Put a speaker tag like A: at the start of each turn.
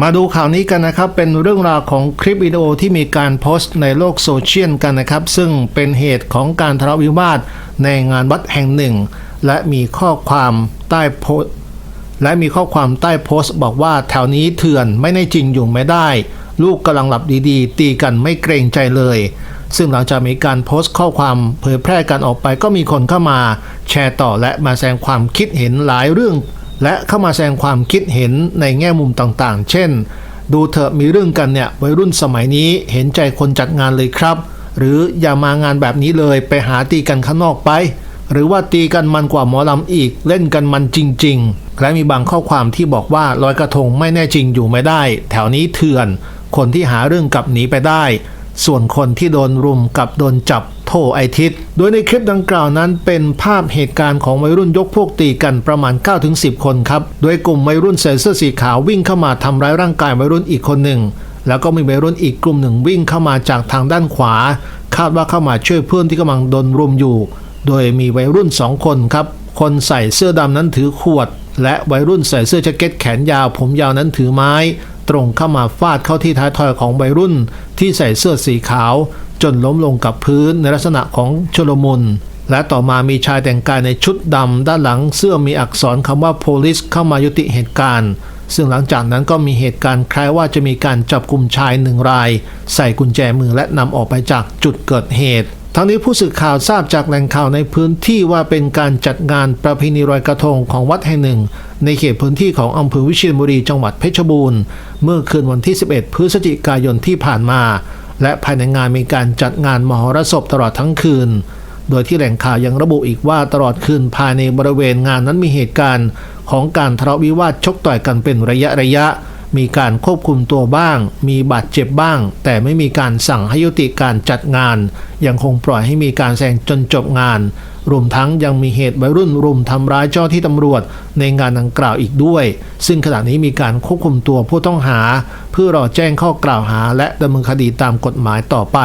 A: มาดูข่าวนี้กันนะครับ เป็นเรื่องราวของคลิปวิดีโอที่มีการโพสต์ในโลกโซเชียลกันนะครับ ซึ่งเป็นเหตุของการทะเลาะวิวาทในงานวัดแห่งหนึ่ง และมีข้อความใต้โพสและมีข้อความใต้โพสต์ บอกว่าแถวนี้เถื่อนไม่ได้จริงอยู่ไม่ได้ ลูกกำลังหลับดีๆ ตีกันไม่เกรงใจเลย ซึ่งหลังจากมีการโพสต์ข้อความเผยแพร่กันออกไปก็มีคนเข้ามา แชร์ต่อและมาแสดงความคิดเห็นหลายเรื่อง และเข้ามาแสดงความคิดเห็นในแง่มุมต่างๆ เช่น ดูเถอะมีเรื่องกันเนี่ยวัยรุ่นสมัยนี้เห็นใจคนจัดงานเลยครับ หรืออย่ามางานแบบนี้เลยไปหาตีกันข้างนอกไป หรือว่าตีกันมันกว่าหมอลำอีกเล่นกันมันจริง ๆ และมีบางข้อความที่บอกว่าลอยกระทงไม่แน่จริงอยู่ไม่ได้ แถวนี้เถื่อน คนที่หาเรื่องกับหนีไปได้ ส่วนคนที่โดนรุมกับโดนจับโทไอทิศโดยในคลิปดังกล่าวนั้นเป็นภาพเหตุการณ์ของวัยรุ่นยกพวกตีกันประมาณ 9-10 คนครับ โดยกลุ่มวัยรุ่นใส่เสื้อสีขาววิ่งเข้ามาทำร้ายร่างกายวัยรุ่นอีกคนหนึ่ง แล้วก็มีวัยรุ่นอีกกลุ่มหนึ่งวิ่งเข้ามาจากทางด้านขวา คาดว่าเข้ามาช่วยเพื่อนที่กำลังโดนรุมอยู่ โดยมีวัยรุ่นสองคนครับ คนใส่เสื้อดำนั้นถือขวด และวัยรุ่นใส่เสื้อแจ็คเก็ตแขนยาวผมยาวนั้นถือไม้ ตรงเข้ามาฟาดเข้าที่ท้ายทอยของวัยรุ่น ที่ใส่เสื้อสีขาว จนล้มลงกับพื้นในลักษณะของชลมุนและต่อมามีชายแต่งกายในชุดดำด้านหลังเสื้อมีอักษรคำว่า police เข้ามายุติเหตุการณ์ ซึ่งหลังจากนั้นก็มีเหตุการณ์คล้ายว่าจะมีการจับกลุ่มชายหนึ่งราย ใส่กุญแจมือและนำออกไปจากจุดเกิดเหตุ ทั้งนี้ผู้สื่อข่าวทราบจากแหล่งข่าวในพื้นที่ว่าเป็นการจัดงานประเพณีลอยกระทงของวัดแห่งหนึ่ง ในเขตพื้นที่ของอำเภอวิเชียรบุรีจังหวัดเพชรบูรณ์ เมื่อคืนวันที่ 11 พฤศจิกายนที่ผ่านมา และภายในงานมีการจัดงานมหรสพตลอดทั้งคืน โดยที่แหล่งข่าวยังระบุอีกว่าตลอดคืนภายในบริเวณงานนั้นมีเหตุการณ์ ของการทะเลาะวิวาทชกต่อยกันเป็นระยะระยะ มีการควบคุมตัวบ้าง มีบาดเจ็บบ้าง แต่ไม่มีการสั่งให้ยุติการจัดงาน ยังคงปล่อยให้มีการแซงจนจบงาน รวมทั้งยังมีเหตุวัยรุ่นรุมทำร้ายเจ้าที่ตำรวจ ในงานดังกล่าวอีกด้วย ซึ่งขณะนี้มีการควบคุมตัวผู้ต้องหา เพื่อรอแจ้งข้อกล่าวหาและดำเนินคดีตามกฎหมายต่อไป